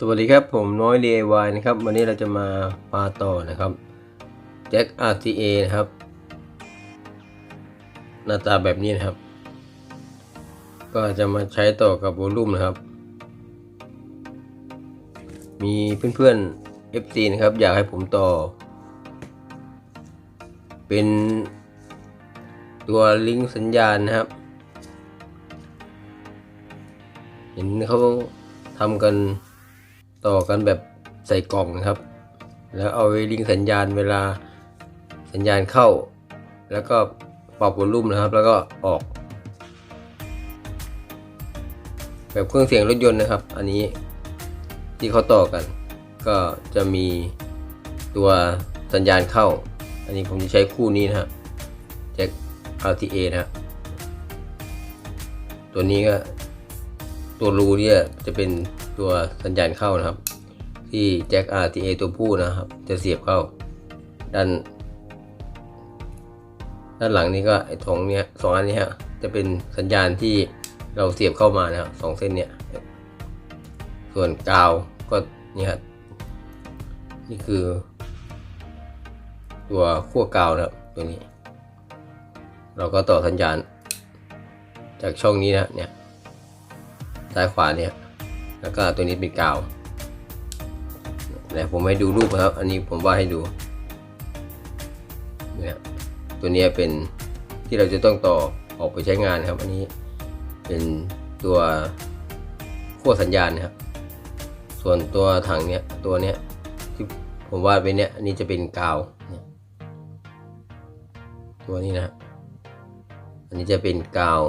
สวัสดีครับผมน้อย DIY นะครับ วันนี้เราจะมาปาต่อนะครับแจ็ค RTA นะครับ หน้าตาแบบนี้นะครับ ก็จะมาใช้ต่อกับวอลลุ่มนะครับ มีเพื่อนๆ FC นะครับ อยากให้ผมต่อ เป็นตัวลิงก์สัญญาณนะครับ เห็นเขาทำกัน ต่อกันแบบใส่กล่องนะครับ แล้วเอาไว้ลิงสัญญาณเวลาสัญญาณเข้า แล้วก็ปรับวอลลุ่มนะครับ แล้วก็ออก แบบเครื่องเสียงรถยนต์นะครับ อันนี้ที่เขาต่อกัน ก็จะมีตัวสัญญาณเข้า อันนี้ผมจะใช้คู่นี้นะครับแจ็ค RTA นะตัวนี้ก็ตัวรูเนี่ยจะเป็น ตัวสัญญาณเข้านะครับ ที่แจ็ค RTA ตัวผู้นะครับ จะเสียบเข้า ด้าน ด้านหลังนี้ก็ไอ้ถงเนี้ยสองอันนี้ฮะจะเป็นสัญญาณที่เราเสียบเข้ามานะครับสองเส้นเนี้ยส่วนกาวก็นี่ครับนี่คือ ตัวขั้วกาวนะครับตัวนี้ เราก็ต่อสัญญาณ จากช่องนี้นะเนี่ยซ้ายขวาเนี่ย แล้วก็ตัวนี้เป็นกาวแต่ผมให้ดูรูปนะครับ อันนี้ผมว่าดให้ดูเนี่ยตัวนี้เป็นที่เราจะต้องต่อออกไปใช้งานครับ อันนี้เป็นตัวขั้วสัญญาณนะครับ ส่วนตัวถังเนี่ยตัวเนี้ยที่ผมวาดไปเนี่ยอันนี้จะเป็นกาวเนี่ยตัวนี้นะ อันนี้จะเป็นกาว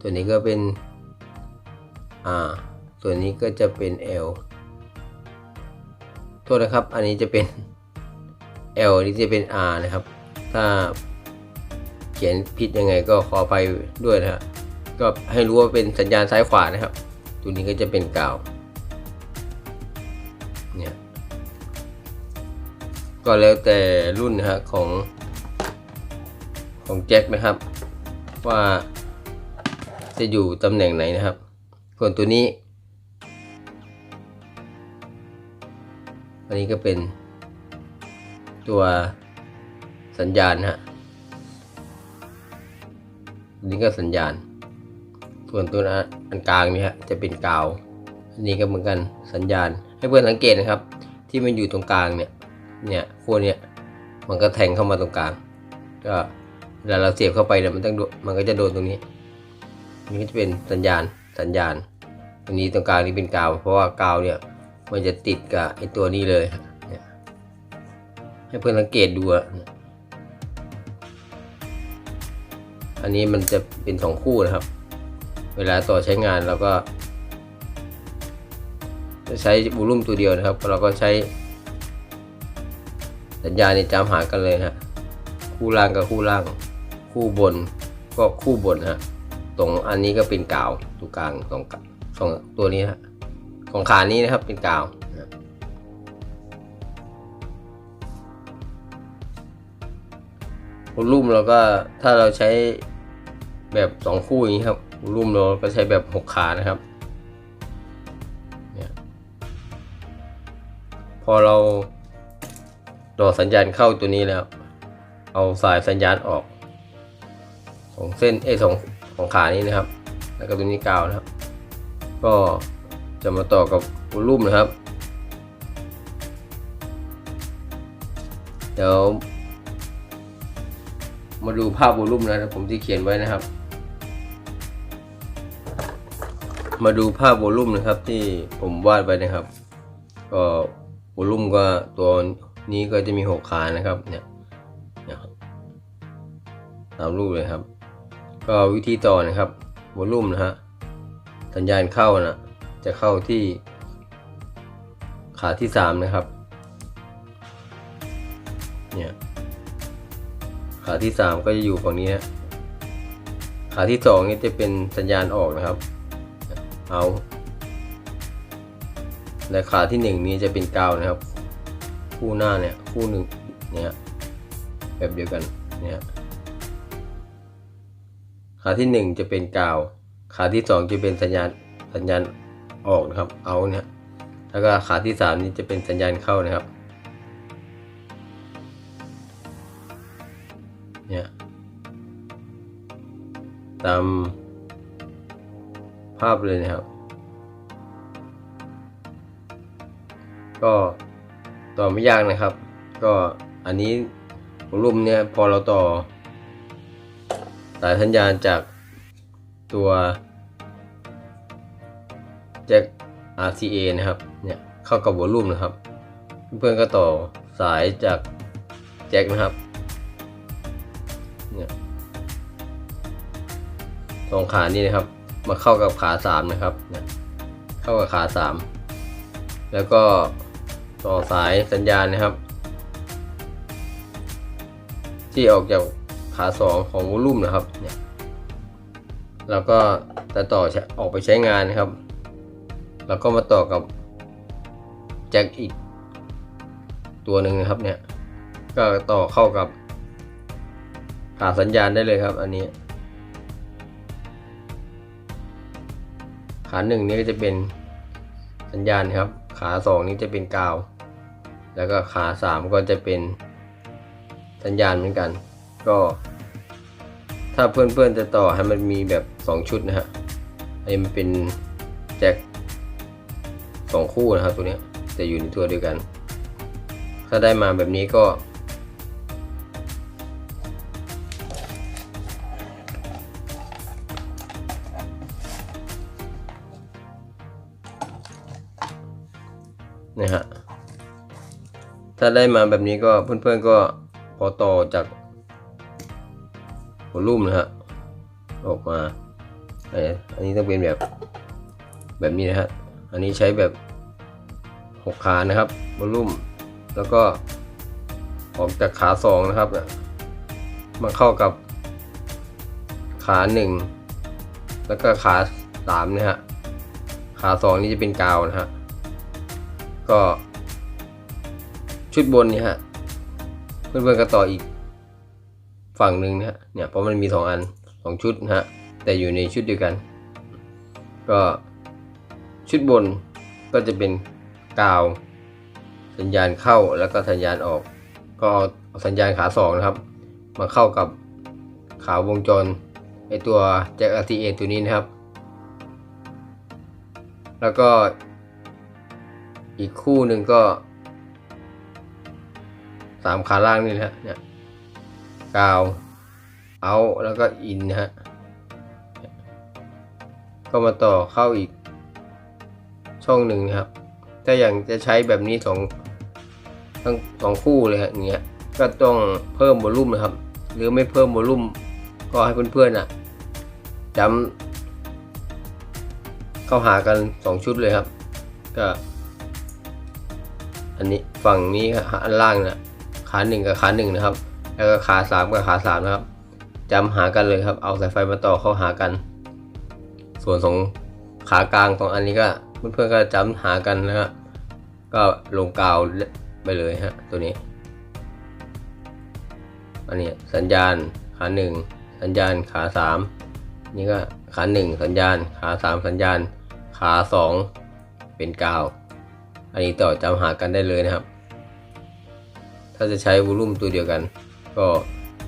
ตัวนี้ก็เป็น R ส่วนนี้ก็จะเป็น L โทษนะครับ อันนี้จะเป็น L อันนี้จะเป็น R นะครับ ถ้าเขียนผิดยังไงก็ขอไปด้วยนะฮะก็ให้รู้ว่าเป็นสัญญาณซ้ายขวานะครับ ตัวนี้ก็จะเป็นกาวเนี่ยก็แล้วแต่รุ่นนะฮะของของแจ็คนะครับ ว่าจะอยู่ตำแหน่งไหนนะครับ ส่วนตัวนี้ อันนี้ก็เป็นตัวสัญญาณนะฮะอันนี้ก็สัญญาณ ส่วนตัวอันกลางนี่ฮะจะเป็นกาว อันนี้ก็เหมือนกันสัญญาณ ให้เพื่อนสังเกตนะครับ ที่มันอยู่ตรงกลางเนี่ย เนี่ยขั้วเนี่ยมันก็แทงเข้ามาตรงกลาง ก็เวลาเราเสียบเข้าไปเนี่ยมันต้องมันก็จะโดนตรงนี้ นี่ก็จะเป็นสัญญาณ สัญญาณอันนี้ตรงกลางนี่เป็นกาว เพราะว่ากาวเนี่ยมันจะติดกับไอตัวนี้เลยนะให้เพื่อนสังเกตดูอะเนี่ยอันนี้มันจะเป็นสองคู่นะครับ เวลาต่อใช้งานเราก็ จะใช้บูลุ่มตัวเดียวนะครับ เราก็ใช้ สัญญาณในจำหากันเลยฮะ คู่ล่างกับคู่ล่าง คู่บนก็คู่บนนะฮะ ตรงอันนี้ก็เป็นกาวตัวกลางสองสองตัวนี้ฮะของขานี้นะครับเป็นกาวนะวอลลุ่มเราก็ถ้าเราใช้แบบสองคู่อย่างนี้ครับวอลุ่มเราก็ใช้แบบหกขานะครับเนี่ยพอเราต่อสัญญาณเข้าตัวนี้แล้ว เอาสายสัญญาณออกสองเส้นเอสอง ของขานี้นะครับ แล้วก็ตัวนี้กาวนะครับ ก็จะมาต่อกับวอลลุ่มนะครับ เดี๋ยวมาดูภาพวอลลุ่มนะผมที่เขียนไว้นะครับ มาดูภาพวอลลุ่มนะครับที่ผมวาดไว้นะครับ ก็วอลลุ่มก็ตัวนี้ก็จะมีหกขานะครับเนี่ยนะครับตามรูปเลยครับ ก็วิธีต่อนะครับวอลลุ่มนะฮะสัญญาณเข้านะจะเข้าที่ขาที่สามนะครับเนี่ยขาที่สามก็จะอยู่ฝั่งนี้นะขาที่สองนี่จะเป็นสัญญาณออกนะครับเอาและขาที่หนึ่งนี้จะเป็นกาวนะครับ คู่หน้าเนี่ยคู่หนึ่งเนี่ยแบบเดียวกันเนี่ย ขาที่หนึ่งจะเป็นกาว ขาที่สองจะเป็นสัญญาณสัญญาณออกนะครับ เอาเนี่ยแล้วก็ขาที่สามนี้จะเป็นสัญญาณเข้านะครับเนี่ยตามภาพเลยนะครับ ก็ต่อไม่ยากนะครับ ก็อันนี้วอลลุ่มเนี่ยพอเราต่อ สายสัญญาณจากตัวแจ็ค RCA นะครับเนี่ยเข้ากับวอลลุ่มนะครับ เพื่อนๆก็ต่อสายจากแจ็คนะครับเนี่ยสองขานี่นะครับ มาเข้ากับขาสามนะครับเนี่ยเข้ากับขาสามแล้วก็ต่อสายสัญญาณนะครับ ที่ออกจาก ขาสองของวอลลุ่มนะครับเนี่ยแล้วก็จะต่อใช้ออกไปใช้งานนะครับ แล้วก็มาต่อกับแจ็คอีกตัวหนึ่งนะครับเนี่ยก็ต่อเข้ากับขาสัญญาณได้เลยครับอันนี้ ขาหนึ่งนี่ก็จะเป็นสัญญาณครับ ขาสองนี่จะเป็นกาว แล้วก็ขาสามก็จะเป็นสัญญาณเหมือนกัน ก็ ถ้าเพื่อนๆจะต่อให้มันมีแบบ 2 ชุดนะฮะอันนี้มันเป็นแจ็คสองคู่นะครับตัวนี้จะอยู่ในตัวเดียวกัน ถ้าได้มาแบบนี้ก็นะฮะ ถ้าได้มาแบบนี้ก็เพื่อนๆก็พอต่อจาก หัวลุ่มนะฮะออกมาอันนี้ต้องเป็นแบบแบบนี้นะฮะอันนี้ใช้แบบหกขานะครับวอลลุ่มแล้วก็ออกจากขาสองนะครับมาเข้ากับขาหนึ่งแล้วก็ขาสามนะฮะขาสองนี่จะเป็นกาวนะฮะก็ชุดบนนี่ฮะเพื่อนๆก็ต่ออีก ฝั่งหนึ่งนะฮะเนี่ยเพราะมันมีสองอันสองชุดนะฮะแต่อยู่ในชุดเดียวกัน ก็ชุดบนก็จะเป็นกาว สัญญาณเข้าแล้วก็สัญญาณออก ก็เอาสัญญาณขาสองนะครับ มาเข้ากับขาวงจรไอตัวแจ็ค RTA ตัวนี้นะครับ แล้วก็อีกคู่หนึ่งก็สามขาล่างนี่นะเนี่ย กาวเอาแล้วก็อินนะฮะก็มาต่อเข้าอีกช่องหนึ่งครับ ถ้าอย่างจะใช้แบบนี้สองทั้งสองคู่เลยฮะอย่างเงี้ยก็ต้องเพิ่มวอลุ่มนะครับ หรือไม่เพิ่มวอลุ่มก็ให้เพื่อนๆอะจำเข้าหากันสองชุดเลยครับ ก็ อันนี้ฝั่งนี้อันล่างนะขาหนึ่งกับขาหนึ่งนะครับ แล้วก็ขาสามกับขาสามนะครับจำหากันเลยครับ เอาสายไฟมาต่อเข้าหากัน ส่วนสองขากลางสองอันนี้ก็เพื่อนๆก็จำหากันนะครับก็ลงกาวไปเลยฮะตัวนี้ อันนี้สัญญาณขาหนึ่งสัญญาณขาสามนี่ก็ขาหนึ่งสัญญาณขาสามสัญญาณ ขาสองเป็นกาว อันนี้ต่อจำหากันได้เลยนะครับ ถ้าจะใช้วอลุ่มตัวเดียวกัน ก็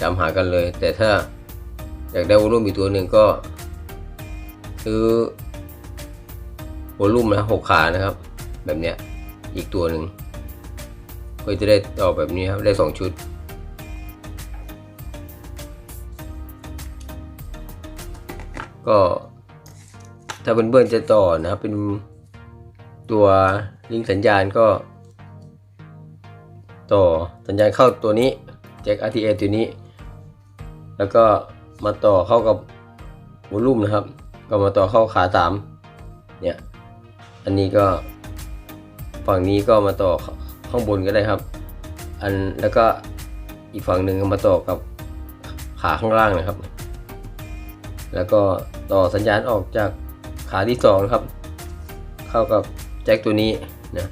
จำหากันเลย แต่ถ้าอยากได้วอลลุ่มอีกตัวหนึ่งก็ ซื้อวอลลุ่มนะหกขานะครับ แบบเนี้ยอีกตัวหนึ่งก็จะได้ต่อแบบนี้ครับได้สองชุด ก็ถ้าเพื่อนๆจะต่อนะครับเป็นตัวลิงก์สัญญาณก็ ต่อสัญญาณเข้าตัวนี้ แจ็ค RTA ตัวนี้ แล้วก็มาต่อเข้ากับวอลลุ่มนะครับ ก็มาต่อเข้าขาสามเนี่ย อันนี้ก็ฝั่งนี้ก็มาต่อข้างบนก็ได้ครับ อันแล้วก็อีกฝั่งหนึ่งก็มาต่อกับขาข้างล่างนะครับ แล้วก็ต่อสัญญาณออกจากขาที่สองนะครับ เข้ากับแจ็คตัวนี้นะ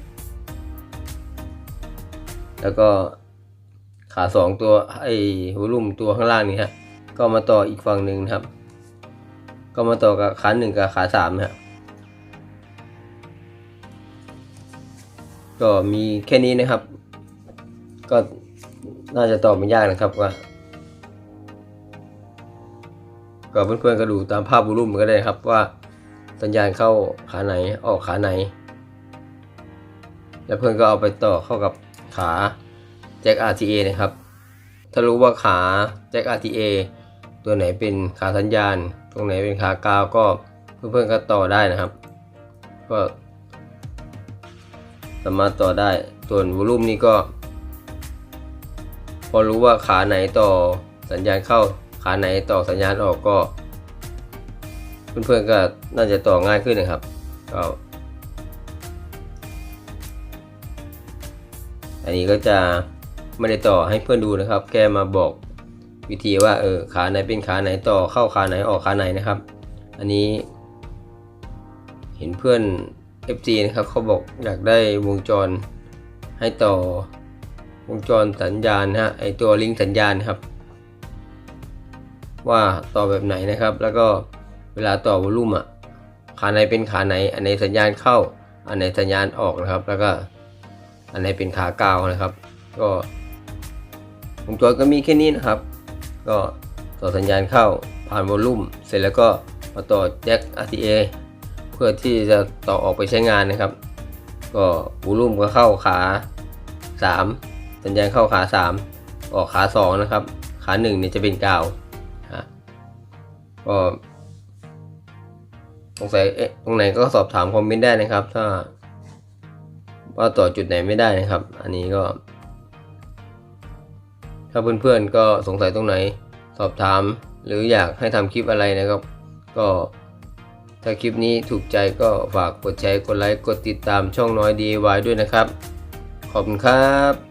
แล้วก็ ขาสองตัวไอ้วอลลุ่มตัวข้างล่างนี่ฮะก็มาต่ออีกฝั่งหนึ่งนะครับ ก็มาต่อกับขาหนึ่งกับขาสามนะครับก็มีแค่นี้นะครับ ก็น่าจะตอบไม่ยากนะครับว่าก็เพื่อนๆก็ดูตามภาพบูรุมก็ได้ครับว่าสัญญาณเข้าขาไหนออกขาไหน แล้วเพื่อนก็เอาไปต่อเข้ากับขา จ็ค RTA นะครับ ถ้ารู้ว่าขาแจ็ค RTA ตัวไหนเป็นขาสัญญาณ ตรงไหนเป็นขากาวก็เพื่อนๆก็ต่อได้นะครับ ก็สามารถต่อได้ส่วนวอลุ่มนี่ก็ พอรู้ว่าขาไหนต่อสัญญาณเข้าขาไหนต่อสัญญาณออกก็ เพื่อนๆก็น่าจะต่อง่ายขึ้นนะครับก็อันนี้ก็จะ ไม่ได้ต่อให้เพื่อนดูนะครับ แค่มาบอกวิธีว่าเออขาไหนเป็นขาไหนต่อเข้าขาไหนออกขาไหนนะครับ อันนี้ เห็นเพื่อน FG นะครับเขาบอกอยากได้วงจรให้ต่อวงจรสัญญาณนะฮะไอตัวลิงก์สัญญาณครับ ว่าต่อแบบไหนนะครับ แล้วก็เวลาต่อวอลลุ่มอะขาไหนเป็นขาไหน อันไหนสัญญาณเข้า อันไหนสัญญาณออกนะครับ แล้วก็อันไหนเป็นขากาวนะครับ ก็ วงจรก็มีแค่นี้นะครับ ก็ต่อสัญญาณเข้าผ่านวอลลุ่ม เสร็จแล้วก็มาต่อแจ็ค RTA เพื่อที่จะต่อออกไปใช้งานนะครับ ก็วอลลุ่มก็เข้าขา 3 สัญญาณเข้าขา 3 ออกขา 2 นะครับ ขา1เนี่ยจะเป็นกาวฮะก็สงสัยเอ๊ะตรงไหนก็สอบถามคอมเมนต์ได้นะครับ ถ้าว่าต่อจุดไหนไม่ได้นะครับ อันนี้ก็ ถ้าเพื่อนๆก็สงสัยตรงไหน สอบถาม หรืออยากให้ทำคลิปอะไรนะครับ ก็ถ้าคลิปนี้ถูกใจก็ฝากกดแชร์กดไลค์กดติดตามช่องน้อย DIY ด้วยนะครับ ขอบคุณครับ